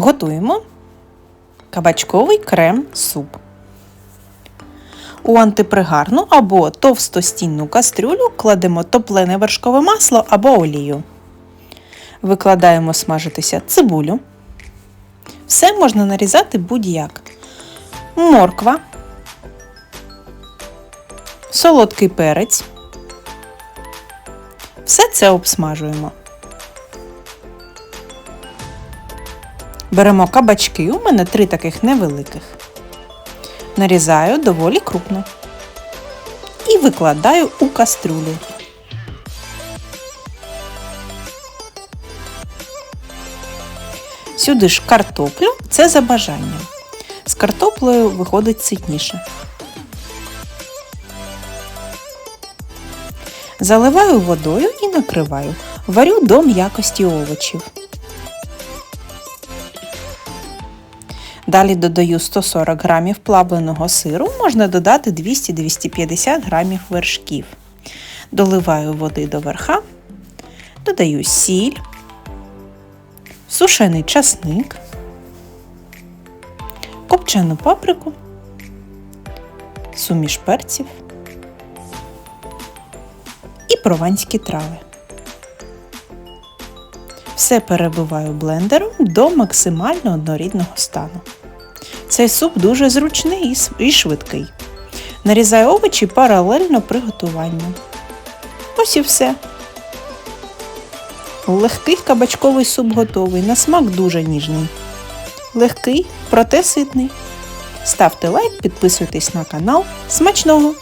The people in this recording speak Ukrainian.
Готуємо кабачковий крем-суп. У антипригарну або товстостінну кастрюлю кладемо топлене вершкове масло або олію. Викладаємо смажитися цибулю. Все можна нарізати будь-як. Морква, солодкий перець. Все це обсмажуємо. Беремо кабачки, у мене три таких невеликих. Нарізаю доволі крупно. І викладаю у кастрюлю. Сюди ж картоплю, це за бажанням. З картоплею виходить ситніше. Заливаю водою і накриваю. Варю до м'якості овочів. Далі додаю 140 грамів плавленого сиру, можна додати 200-250 грамів вершків. Доливаю води до верха, додаю сіль, сушений часник, копчену паприку, суміш перців і прованські трави. Все перебиваю блендером до максимально однорідного стану. Цей суп дуже зручний і швидкий. Нарізаю овочі паралельно приготуванню. Ось і все. Легкий кабачковий суп готовий, на смак дуже ніжний. Легкий, проте ситний. Ставте лайк, підписуйтесь на канал. Смачного!